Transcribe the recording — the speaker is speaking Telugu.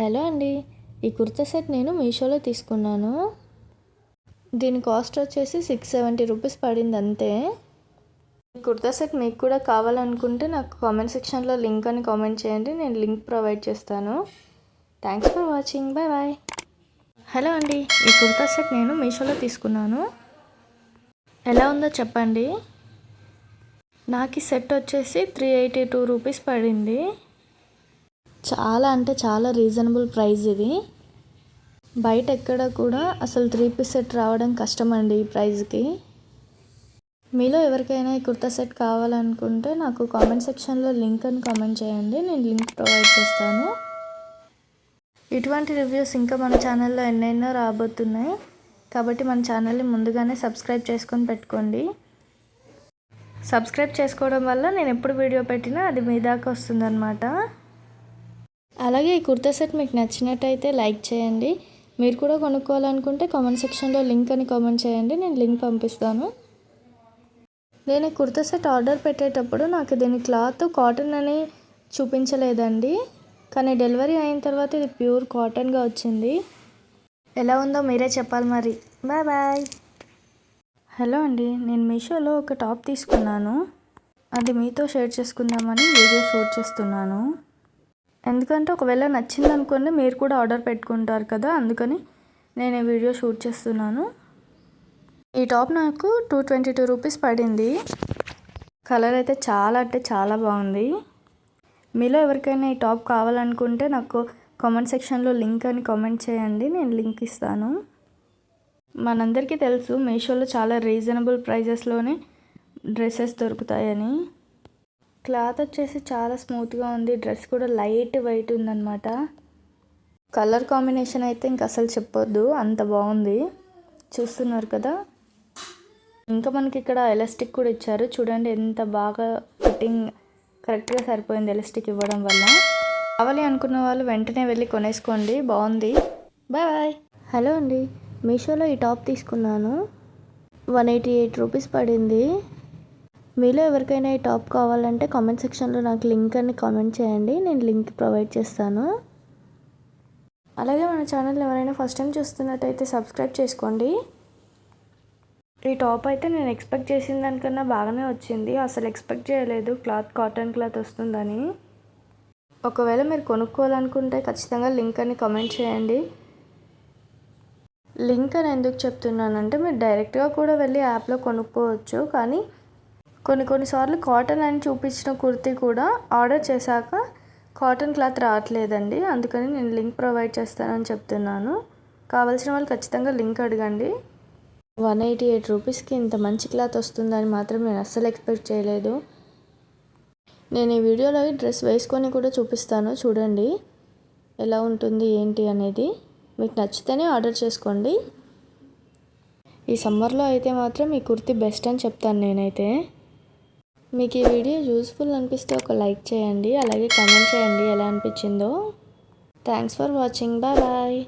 హలో అండి. ఈ కుర్తా సెట్ నేను మీషోలో తీసుకున్నాను. దీని కాస్ట్ వచ్చేసి సిక్స్ సెవెంటీ రూపీస్ పడింది అంతే. ఈ కుర్తా సెట్ మీకు కూడా కావాలనుకుంటే నాకు కామెంట్ సెక్షన్లో లింక్ అని కామెంట్ చేయండి. నేను లింక్ ప్రొవైడ్ చేస్తాను. Thanks for watching. Bye bye. Hello అండి. ఈ కుర్తా సెట్ నేను మీషోలో తీసుకున్నాను. ఎలా ఉందో చెప్పండి. నాకు ఈ సెట్ వచ్చేసి త్రీ ఎయిటీ టూ రూపీస్ పడింది. చాలా అంటే చాలా రీజనబుల్ ప్రైస్ ఇది. బయట ఎక్కడ కూడా అసలు త్రీ పీస్ సెట్ రావడం కష్టం అండి ఈ ప్రైస్కి మీలో ఎవరికైనా ఈ కుర్తా సెట్ కావాలనుకుంటే నాకు కామెంట్ సెక్షన్లో లింక్ అని కామెంట్ చేయండి నేను లింక్ ప్రొవైడ్ చేస్తాను. ఇటువంటి రివ్యూస్ ఇంకా మన ఛానల్లో ఎన్నెన్నో రాబోతున్నాయి. కాబట్టి మన ఛానల్ని ముందుగానే సబ్స్క్రైబ్ చేసుకొని పెట్టుకోండి. సబ్స్క్రైబ్ చేసుకోవడం వల్ల నేను ఎప్పుడు వీడియో పెట్టినా అది మీ దాకా వస్తుందన్నమాట. అలాగే ఈ కుర్తా సెట్ మీకు నచ్చినట్టయితే లైక్ చేయండి. మీరు కూడా కొనుక్కోవాలనుకుంటే కామెంట్ సెక్షన్లో లింక్ అని కామెంట్ చేయండి. నేను లింక్ పంపిస్తాను. నేను కుర్తా సెట్ ఆర్డర్ పెట్టేటప్పుడు నాకు దీని క్లాత్ కాటన్ అని చూపించలేదండి. కానీ డెలివరీ అయిన తర్వాత ఇది ప్యూర్ కాటన్గా వచ్చింది. ఎలా ఉందో మీరే చెప్పాలి మరి. Bye bye. హలో అండి నేను మీషోలో ఒక టాప్ తీసుకున్నాను. అది మీతో షేర్ చేసుకుందామని వీడియో షూట్ చేస్తున్నాను. ఎందుకంటే ఒకవేళ నచ్చింది అనుకోండి మీరు కూడా ఆర్డర్ పెట్టుకుంటారు కదా అందుకని నేను ఈ వీడియో షూట్ చేస్తున్నాను. ఈ టాప్ నాకు టూ ట్వంటీ టూ రూపీస్ పడింది. కలర్ అయితే చాలా అంటే చాలా బాగుంది. మీలో ఎవరికైనా ఈ టాప్ కావాలనుకుంటే నాకు కామెంట్ సెక్షన్లో లింక్ అని కామెంట్ చేయండి నేను లింక్ ఇస్తాను. మనందరికీ తెలుసు మీషోలో చాలా రీజనబుల్ ప్రైజెస్లోనే డ్రెస్సెస్ దొరుకుతాయని. క్లాత్ వచ్చేసి చాలా స్మూత్గా ఉంది. డ్రెస్ కూడా లైట్ వెయిట్ ఉందన్నమాట. కలర్ కాంబినేషన్ అయితే ఇంక అసలు చెప్పొద్దు. అంత బాగుంది. చూస్తున్నారు కదా. ఇంకా మనకి ఇక్కడ ఎలాస్టిక్ కూడా ఇచ్చారు. చూడండి ఎంత బాగా ఫిట్టింగ్ కరెక్ట్గా సరిపోయింది ఎలాస్టిక్ ఇవ్వడం వల్ల. కావాలి అనుకున్న వాళ్ళు వెంటనే వెళ్ళి కొనేసుకోండి. బాగుంది. Bye bye. హలో అండి. మీషోలో ఈ టాప్ తీసుకున్నాను. వన్ ఎయిటీ ఎయిట్ రూపీస్ పడింది. మీలో ఎవరికైనా ఈ టాప్ కావాలంటే కామెంట్ సెక్షన్లో నాకు లింక్ అని కామెంట్ చేయండి. నేను లింక్ ప్రొవైడ్ చేస్తాను. అలాగే మన ఛానల్ ఎవరైనా ఫస్ట్ టైం చూస్తున్నట్టయితే సబ్స్క్రైబ్ చేసుకోండి. ఈ టాప్ అయితే నేను ఎక్స్పెక్ట్ చేసిన దానికన్నా బాగానే వచ్చింది. అసలు ఎక్స్పెక్ట్ చేయలేదు. క్లాత్ కాటన్ క్లాత్ వస్తుందని. ఒకవేళ మీరు కొనుక్కోవాలనుకుంటే ఖచ్చితంగా లింక్ అని కామెంట్ చేయండి. లింక్ అని ఎందుకు చెప్తున్నానంటే మీరు డైరెక్ట్గా కూడా వెళ్ళి యాప్లో కొనుక్కోవచ్చు. కానీ కొన్ని కొన్నిసార్లు కాటన్ అని చూపించిన కుర్తీ కూడా ఆర్డర్ చేశాక కాటన్ క్లాత్ రావట్లేదండి. అందుకని నేను లింక్ ప్రొవైడ్ చేస్తానని చెప్తున్నాను. కావాల్సిన వాళ్ళు ఖచ్చితంగా లింక్ అడగండి. వన్ ఎయిటీ ఎయిట్ రూపీస్కి ఇంత మంచి క్లాత్ వస్తుందని మాత్రం నేను అస్సలు ఎక్స్పెక్ట్ చేయలేదు. నేను ఈ వీడియోలో డ్రెస్ వేసుకొని కూడా చూపిస్తాను. చూడండి ఎలా ఉంటుంది ఏంటి అనేది. మీకు నచ్చితేనే ఆర్డర్ చేసుకోండి. ఈ సమ్మర్లో అయితే మాత్రం ఈ కుర్తి బెస్ట్ అని చెప్తాను నేనైతే. మీకు ఈ వీడియో యూస్ఫుల్ అనిపిస్తే ఒక లైక్ చేయండి అలాగే కమెంట్ చేయండి ఎలా అనిపించిందో. Thanks for watching. Bye bye.